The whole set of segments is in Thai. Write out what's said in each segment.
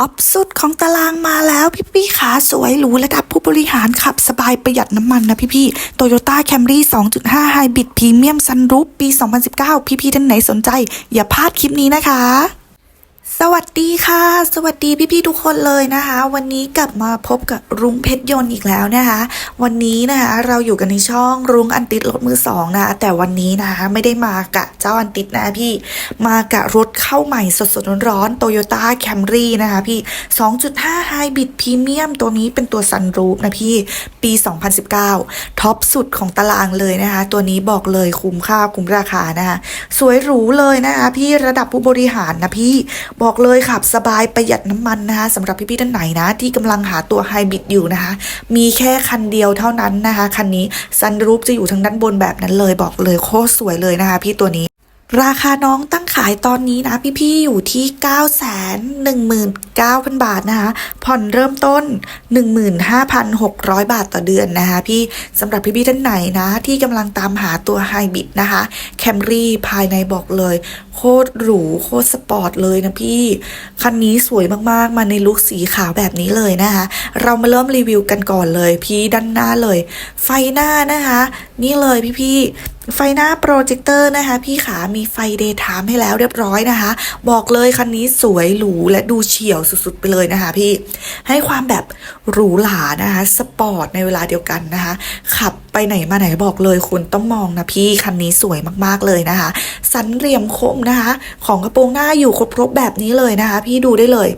ท็อปสุดของตารางมาแล้วพี่พี่ๆขาสวยหรูระดับผู้บริหารขับสบายประหยัดน้ำมันนะพี่พี่โตโยต้าแคมรี่2.5 ไฮบริดพรีเมียมซันรูปปี 2019 พี่พี่ๆท่านไหนสนใจ อย่าพลาดคลิปนี้นะคะ สวัสดีค่ะ สวัสดีพี่ๆทุกคนเลยนะคะ วันนี้กลับมาพบกับรุ้งเพชรยนต์อีกแล้วนะคะ วันนี้นะคะเราอยู่กันในช่องรุ้งอันติดรถมือสองนะคะแต่วันนี้นะคะไม่ได้มากะเจ้าอันติดนะพี่มากะรถเข้าใหม่สดๆร้อนๆโตโยต้าแคมรี่นะคะพี่ 2.5 ไฮบริดพรีเมียมตัวนี้เป็นตัวซันรูฟนะพี่ปี 2019 ท็อปสุดของตารางเลยนะคะ ตัวนี้บอกเลยคุ้มค่าคุ้มราคานะคะสวยหรูเลยนะคะพี่ระดับผู้บริหารนะพี่บอกเลยขับสบายประหยัดน้ำมันนะคะสำหรับพี่ๆท่านไหนนะ ที่กำลังหาตัวไฮบริดอยู่นะคะ มีแค่คันเดียวเท่านั้นนะคะ คันนี้ซันรูฟจะอยู่ทางด้านบนแบบนั้นเลย บอกเลยโคตรสวยเลยนะคะ พี่ตัวนี้ ราคาน้องตั้งขายตอนนี้นะพี่ๆอยู่ที่ 9 1 9 0 0 0 บาทนะคะ ผ่อนเริ่มต้น 15,600 บาทต่อเดือนนะคะ พี่สำหรับพี่ๆท่านไหนนะ ที่กำลังตามหาตัวไฮบิดนะคะแคมรี่ภายในบอกเลย โคตรหรู โคตรสปอร์ตเลยนะพี่ คันนี้สวยมากๆ มาในลุคสีขาวแบบนี้เลยนะคะ เรามาเริ่มรีวิวกันก่อนเลย พี่ด้านหน้าเลย ไฟหน้านะคะ นี่เลยพี่ๆ ไฟหน้าโปรเจคเตอร์นะคะ พี่ขามีไฟเดย์ไทม์ให้แล้วเรียบร้อยนะคะ บอกเลยคันนี้สวยหรูและดูเฉียวสุดๆไปเลยนะคะพี่ให้ความแบบหรูหรานะคะ สปอร์ตในเวลาเดียวกันนะคะ ขับไปไหนมาไหนบอกเลยคุณต้องมองนะพี่คันนี้สวยมากๆเลยนะคะ สันเหลี่ยมคมนะคะ ของกระโปรงหน้าอยู่ครบๆแบบนี้เลยนะคะ พี่ดูได้เลย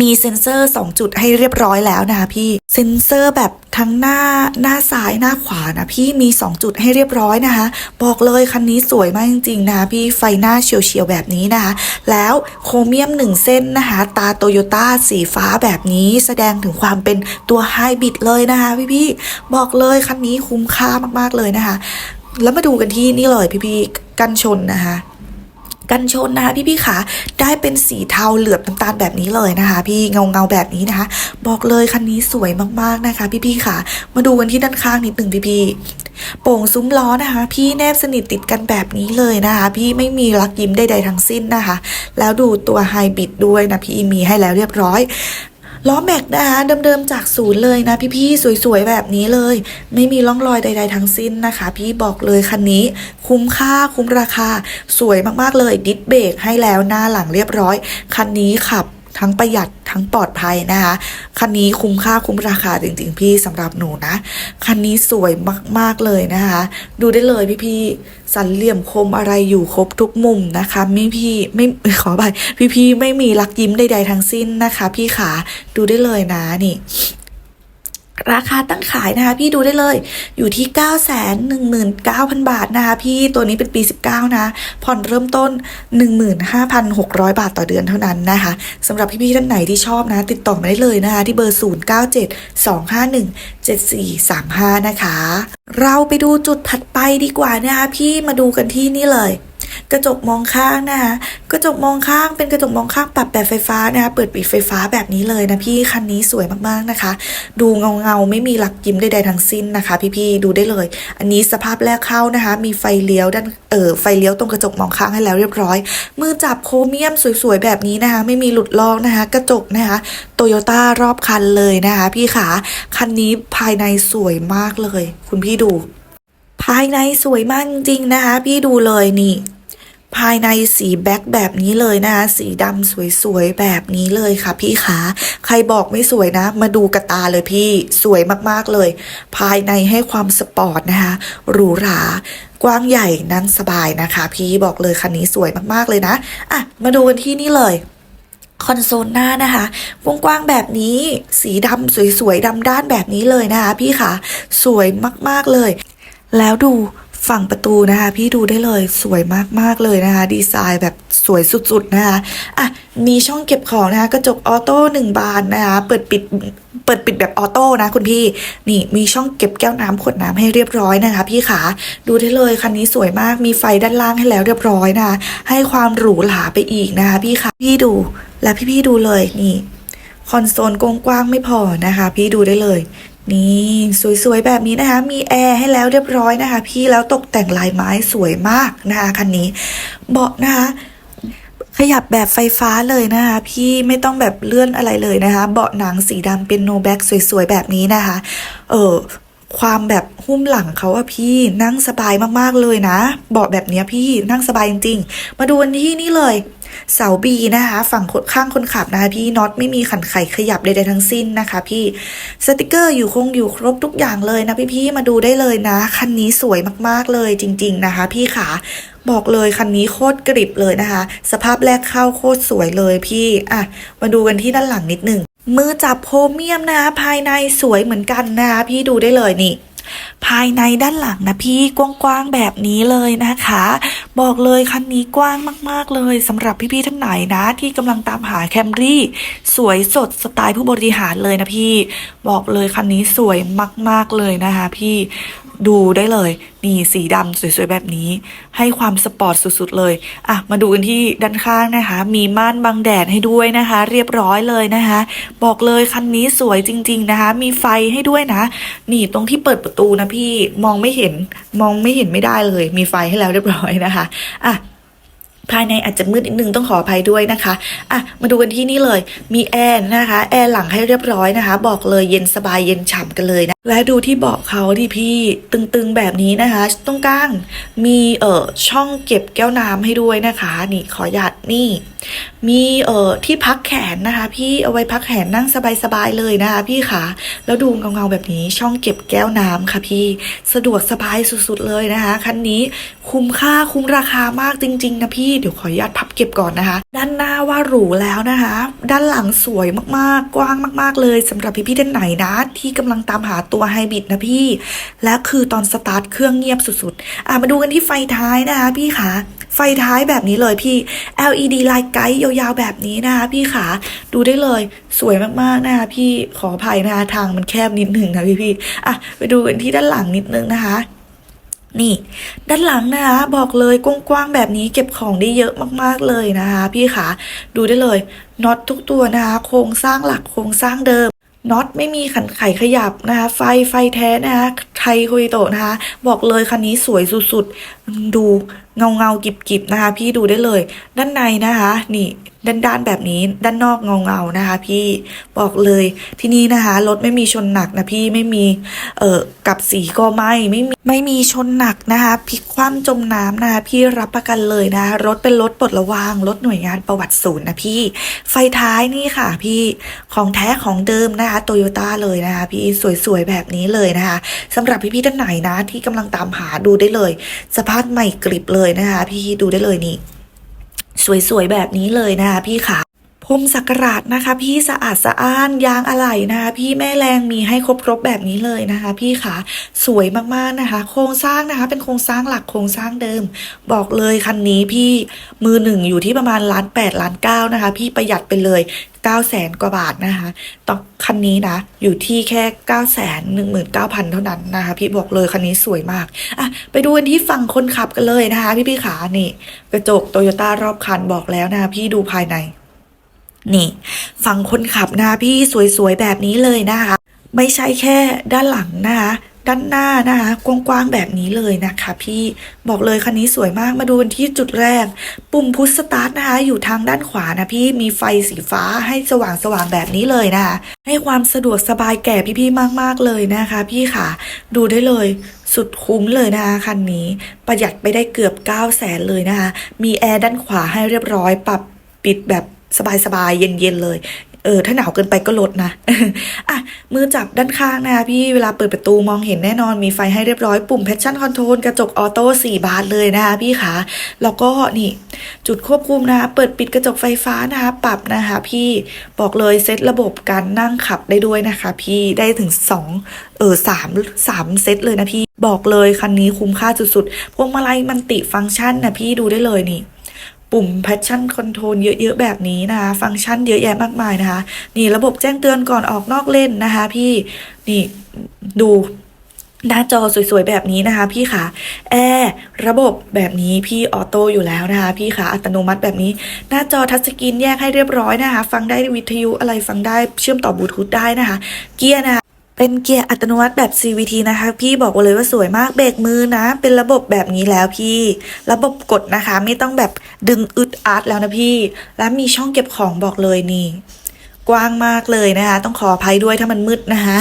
มีเซ็นเซอร์ 2 จุดให้เรียบร้อยแล้วนะคะพี่เซ็นเซอร์แบบทั้งหน้าหน้าซ้ายหน้าขวานะพี่มี 2 จุดให้เรียบร้อยนะคะ บอกเลยคันนี้สวยมากจริงๆนะพี่ไฟหน้าเฉียวๆแบบนี้นะคะแล้วโครเมียม 1 เส้นนะคะตาโตโยต้าสีฟ้าแบบนี้แสดงถึงความเป็นตัวไฮบริดเลยนะคะพี่ๆบอกเลยคันนี้คุ้มค่ามากๆเลยนะคะ แล้วมาดูกันที่นี่เลยพี่ๆกันชนนะคะ กันชนนะคะพี่พี่ๆขาได้เป็นสีเทาเหลือบน้ำตาลแบบนี้เลยนะคะ พี่เงาเงาๆแบบนี้นะคะ บอกเลยคันนี้สวยมากๆนะคะ พี่พี่ๆขามาดูกันที่ด้านข้างนิดหนึ่งพี่พี่ๆโป่งซุ้มล้อนะคะ พี่แนบสนิทติดกันแบบนี้เลยนะคะ พี่ไม่มีรักยิ้มใดๆทั้งสิ้นนะคะ แล้วดูตัวไฮบริดด้วยนะพี่มีให้แล้วเรียบร้อย ล้อแม็กนะคะเดิมๆจากศูนย์เลยนะพี่ๆสวยๆแบบนี้เลย ไม่มีร่องรอยใด ๆ ทั้งสิ้นนะคะ พี่บอกเลยคันนี้ คุ้มค่าคุ้มราคา สวยมากๆเลยดิสเบรกให้แล้วหน้าหลังเรียบร้อย คันนี้ขับ ทั้งประหยัดทั้งปลอดภัยนะคะ คันนี้คุ้มค่าคุ้มราคาจริง ๆ พี่สำหรับหนูนะ คันนี้สวยมาก ๆ เลยนะคะ ดูได้เลยพี่ๆสันเหลี่ยมคมอะไรอยู่ครบทุกมุมนะคะไม่พี่ไม่ขอไปพี่ๆไม่มีรักยิ้มใดๆทั้งสิ้นนะคะ พี่ขาดูได้เลยนะนี่ ราคาตั้งขายนะคะ พี่ดูได้เลยอยู่ที่ 9 1 9 0 0 0 บาทนะคะ พี่ตัวนี้เป็นปี 19 นะ ผ่อนเริ่มต้น 15,600 บาทต่อเดือนเท่านั้นนะคะสำหรับพี่ๆท่านไหนที่ชอบนะ ติดต่อมาได้เลยนะคะ ที่เบอร์ 0972517435 นะคะ เราไปดูจุดถัดไปดีกว่านะคะพี่มาดูกันที่นี่เลย กระจกมองข้างนะคะกระจกมองข้างเป็นกระจกมองข้างปรับแบบไฟฟ้านะคะเปิดปิดไฟฟ้าแบบนี้เลยนะพี่คันนี้สวยมากๆนะคะ ดูเงาเงาไม่มีหลักยิ้มใดๆทั้งสิ้นนะคะ พี่ๆดูได้เลย อันนี้สภาพแรกเข้านะคะ มีไฟเลี้ยวด้านเออไฟเลี้ยวตรงกระจกมองข้างให้แล้วเรียบร้อย มือจับโครเมียมสวยๆแบบนี้นะคะ ไม่มีหลุดลอกนะคะ กระจกนะคะโตโยต้ารอบคันเลยนะคะ พี่ขาคันนี้ภายในสวยมากเลย คุณพี่ดู ภายในสวยมากจริงๆนะคะ พี่ดูเลยนี่ ภายในสีแบ็คแบบนี้เลยนะคะสีดำสวยๆแบบนี้เลยค่ะ พี่ขาใครบอกไม่สวยนะ มาดูกระตาเลยพี่สวยมากๆเลย ภายในให้ความสปอร์ตนะคะหรูหรากว้างใหญ่นั่งสบายนะคะ พี่บอกเลยคันนี้สวยมากๆเลยนะอะมาดูกันที่นี่เลยคอนโซลหน้านะคะกว้างๆแบบนี้ สีดำสวยๆดำด้านแบบนี้เลยนะคะ พี่ค่ะสวยมากๆเลย แล้วดู ฝั่งประตูนะคะ พี่ดูได้เลยสวยมากๆเลยนะคะ ดีไซน์แบบสวยสุดๆนะคะอะมีช่องเก็บของนะคะ กระจกออโต้หนึ่งบานนะคะ เปิดปิดเปิดปิดแบบออโต้นะคุณพี่ นี่มีช่องเก็บแก้วน้ำขวดน้ำให้เรียบร้อยนะคะ พี่ขาดูได้เลยคันนี้สวยมากมีไฟด้านล่างให้แล้วเรียบร้อยนะคะให้ความหรูหราไปอีกนะคะ พี่ขาพี่ดูและพี่ๆดูเลยนี่คอนโซลกว้างๆไม่พอนะคะ พี่ดูได้เลย นี่สวยๆแบบนี้นะคะ มีแอร์ให้แล้วเรียบร้อยนะคะ พี่แล้วตกแต่งลายไม้สวยมากนะคะคันนี้เบาะนะคะขยับแบบไฟฟ้าเลยนะคะ พี่ไม่ต้องแบบเลื่อนอะไรเลยนะคะ เบาะหนังสีดำเป็นโนแบ็กสวยๆแบบนี้นะคะ เออความแบบหุ้มหลังเขาอะพี่นั่งสบายมากๆเลยนะ เบาะแบบเนี้ยพี่นั่งสบายจริงๆ มาดูกันที่นี่เลย เสาบีนะคะ ฝั่งข้างคนขับนะคะพี่น็อตไม่มีขันไขขยับใดๆทั้งสิ้นนะคะ พี่สติกเกอร์อยู่คงอยู่ครบทุกอย่างเลยนะพี่ๆมาดูได้เลยนะ คันนี้สวยมากๆเลยจริง ๆนะคะ พี่ขาบอกเลยคันนี้โคตรกริบเลยนะคะ สภาพแรกเข้าโคตรสวยเลยพี่อะมาดูกันที่ด้านหลังนิดนึงมือจับโพรเมียมนะคะภายในสวยเหมือนกันนะคะพี่ดูได้เลยนี่ภายในด้านหลังนะพี่กว้างๆแบบนี้เลยนะคะ บอกเลยคันนี้กว้างมาก ๆ เลยสำหรับพี่ ๆ ท่านไหนนะ ที่กำลังตามหาแคมรี่สวยสดสไตล์ผู้บริหารเลยนะพี่ บอกเลยคันนี้สวยมาก ๆ เลยนะคะพี่ ดูได้เลย นี่สีดำสวยๆแบบนี้ ให้ความสปอร์ตสุดๆเลยอะมาดูกันที่ด้านข้างนะคะ มีม่านบังแดดให้ด้วยนะคะ เรียบร้อยเลยนะคะ บอกเลยคันนี้สวยจริง ๆนะคะ มีไฟให้ด้วยนะ นี่ตรงที่เปิดประตูนะพี่มองไม่เห็นมองไม่เห็นไม่ได้เลย มีไฟให้แล้วเรียบร้อยนะคะอะภายในอาจจะมืดนิดนึงต้องขออภัยด้วยนะคะ อะ มาดูกันที่นี่เลย มีแอร์นะคะ แอร์หลังให้เรียบร้อยนะคะ บอกเลยเย็นสบายเย็นฉ่ำกันเลยนะ และดูที่เบาะเขาดิพี่ตึงๆแบบนี้นะคะ ตรงกลางมีเอ่อช่องเก็บแก้วน้ำให้ด้วยนะคะ นี่ขอหยัดนี่ มีเอ่อที่พักแขนนะคะ พี่เอาไว้พักแขนนั่งสบายๆเลยนะคะ พี่ขาแล้วดูเงาๆแบบนี้ช่องเก็บแก้วน้ำค่ะพี่สะดวกสบายสุดๆเลยนะคะคันนี้คุ้มค่าคุ้มราคามากจริงๆนะพี่เดี๋ยวขออนุญาตพับเก็บก่อนนะคะ ด้านหน้าว่าหรูแล้วนะคะ ด้านหลังสวยมากๆ กว้างมาก ๆเลยสำหรับพี่ๆท่านไหนนะ ที่กำลังตามหาตัวไฮบริดนะพี่ และคือตอนสตาร์ทเครื่องเงียบสุดๆ อะมาดูกันที่ไฟท้ายนะคะพี่ขาไฟท้ายแบบนี้เลยพี่ LED ลายไกด์ยาวๆแบบนี้นะคะพี่ขาดูได้เลยสวยมากๆนะคะพี่ขออภัยนะคะทางมันแคบนิดหนึ่งนะพี่พี่ๆอะไปดูกันที่ด้านหลังนิดนึงนะคะนี่ ด้านหลังนะคะบอกเลยกว้างๆแบบนี้เก็บของได้เยอะมากๆเลยนะคะ พี่ขาดูได้เลยน็อตทุกตัวนะคะโครงสร้างหลักโครงสร้างเดิม น็อตไม่มีขันไขขยับนะคะ ไฟไฟแท้นะคะไทยคุยโตนะคะ บอกเลยคันนี้สวยสุดๆ ดูเงาเงากิบกิบนะคะ พี่ดูได้เลย ด้านในนะคะ นี่ด้านๆแบบนี้ด้านนอกเงาเงาๆนะคะ พี่บอกเลยที่นี่นะคะรถไม่มีชนหนักนะพี่ไม่มีเอ่อกับสีก็ไม่ไม่มีไม่มีชนหนักนะคะพลิกคว่ำจมน้ำนะคะพี่รับประกันเลยนะคะรถเป็นรถปลดระวางรถหน่วยงานประวัติศูนย์นะพี่ไฟท้ายนี่ค่ะ พี่ของแท้ของเดิมนะคะโตโยต้าเลยนะคะ พี่สวยๆแบบนี้เลยนะคะสำหรับพี่ๆท่านไหนนะ ที่กำลังตามหาดูได้เลย สภาพใหม่กริบเลยนะคะ พี่ดูได้เลยนี่ สวยๆ แบบนี้เลยนะคะพี่ขาพรมสักการาชนะคะ พี่สะอาดสะอ้านยางอะไหล่นะคะพี่แม่แรงมีให้ครบๆแบบนี้เลยนะคะ พี่ขาสวยมากๆนะคะ โครงสร้างนะคะ เป็นโครงสร้างหลักโครงสร้างเดิม บอกเลยคันนี้พี่มือหนึ่งอยู่ที่ประมาณล้านแปดล้านเก้านะคะ พี่ประหยัดไปเลย 9แสนกว่าบาทนะคะต่อคันนี้นะ อยู่ที่แค่9 0 0แสนหนึ่งหมื่นเก้าพันเท่านั้นนะคะ พี่บอกเลยคันนี้สวยมาก อะ ไปดูกันที่ฝั่งคนขับกันเลยนะคะ พี่พี่ขา นี่ กระจกโตโยต้ารอบคันบอกแล้วนะคะพี่ดูภายใน นี่ฝั่งคนขับนะคะพี่สวยๆแบบนี้เลยนะคะไม่ใช่แค่ด้านหลังนะคะ ด้านหน้านะคะกว้างๆแบบนี้เลยนะคะ พี่บอกเลยคันนี้สวยมากมาดูกันที่จุดแรก ปุ่มพุชสตาร์ทนะคะ อยู่ทางด้านขวานะพี่มีไฟสีฟ้าให้สว่างๆแบบนี้เลยนะคะ ให้ความสะดวกสบายแก่พี่ๆมากๆเลยนะคะ พี่ค่ะ ดูได้เลยสุดคุ้มเลยนะคะคันนี้ประหยัดไปได้เกือบ 9 0 0แสนเลยนะคะ มีแอร์ด้านขวาให้เรียบร้อยปรับปิดแบบสบายๆ เย็นๆ เลย เออถ้าหนาวเกินไปก็ลดนะอะมือจับด้านข้างนะพี่เวลาเปิดประตูมองเห็นแน่นอนมีไฟให้เรียบร้อยปุ่ม Passion Control กระจกออโต้4บานเลยนะคะพี่คะแล้วก็นี่จุดควบคุมนะคะเปิดปิดกระจกไฟฟ้านะคะปรับนะคะพี่บอกเลยเซตระบบการนั่งขับได้ด้วยนะคะ พี่ได้ถึง2เออสามสามเซตเลยนะพี่บอกเลยคันนี้คุ้มค่าสุดๆพวงมาลัยมันติฟังก์ชันนะพี่ดูได้เลยนี่ ปุ่ม Passion Control เยอะๆแบบนี้นะคะฟังก์ชันเยอะแยะมากมายนะคะ นี่ระบบแจ้งเตือนก่อนออกนอกเล่นนะคะ พี่นี่ดูหน้าจอสวยๆ แบบนี้นะคะ พี่ค่ะแอร์ระบบแบบนี้พี่ออโต้อยู่แล้วนะคะ พี่ค่ะอัตโนมัติแบบนี้ หน้าจอทัชสกรีนแยกให้เรียบร้อยนะคะ ฟังได้วิทยุอะไรฟังได้เชื่อมต่อบลูทูธได้นะคะ เกียร์นะคะ เป็นเกียร์อัตโนมัติแบบ CVT นะคะ พี่บอกเลยว่าสวยมากเบรกมือนะ เป็นระบบแบบนี้แล้วพี่ ระบบกดนะคะ ไม่ต้องแบบดึงอึดอัดแล้วนะพี่ แล้วมีช่องเก็บของบอกเลยนี่ กว้างมากเลยนะคะ ต้องขออภัยด้วยถ้ามันมืดนะคะ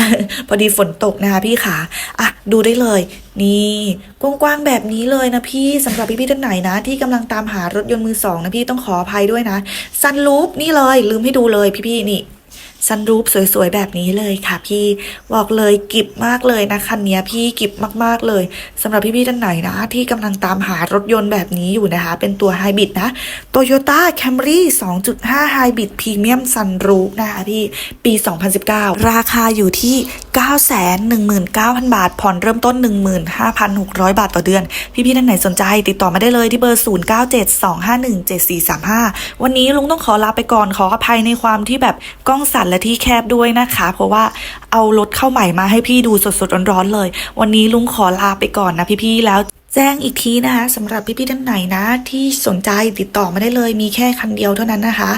พอดีฝนตกนะคะพี่ขาอะดูได้เลย นี่กว้างๆแบบนี้เลยนะพี่สำหรับพี่ๆท่านไหนนะ ที่กำลังตามหารถยนต์มือสองนะพี่ต้องขออภัยด้วยนะซันรูปนี่เลยลืมให้ดูเลยพี่ๆนี่ ซันรูปสวยๆ แบบนี้เลยค่ะพี่บอกเลยกิบมากเลยนะคันนี้พี่กิบมากๆเลยสำหรับพี่ๆท่านไหนนะ ที่กำลังตามหารถยนต์แบบนี้อยู่นะคะ เป็นตัวไฮบริดนะ Toyota Camry 2.5 Hybrid Premium Sunroof นะคะพี่ปี 2019 ราคาอยู่ที่ 919,000 บาท ผ่อนเริ่มต้น 15,600 บาทต่อเดือน พี่ๆท่านไหนสนใจ ติดต่อมาได้เลยที่เบอร์ 0972517435 วันนี้ลุงต้องขอลาไปก่อนขออภัยในความที่แบบกล้องสั่นและและที่แคบด้วยนะคะ เพราะว่าเอารถเข้าใหม่มาให้พี่ดูสดๆร้อนๆเลย วันนี้ลุงขอลาไปก่อนนะพี่ๆแล้วแจ้งอีกทีนะคะสำหรับพี่ๆท่านไหนนะ ที่สนใจติดต่อมาได้เลยมีแค่คันเดียวเท่านั้นนะคะ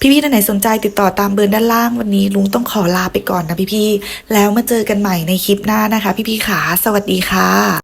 พี่ๆท่านไหนสนใจติดต่อตามเบอร์ด้านล่างวันนี้ลุงต้องขอลาไปก่อนนะพี่ๆแล้วมาเจอกันใหม่ในคลิปหน้านะคะ พี่ๆขาสวัสดีค่ะ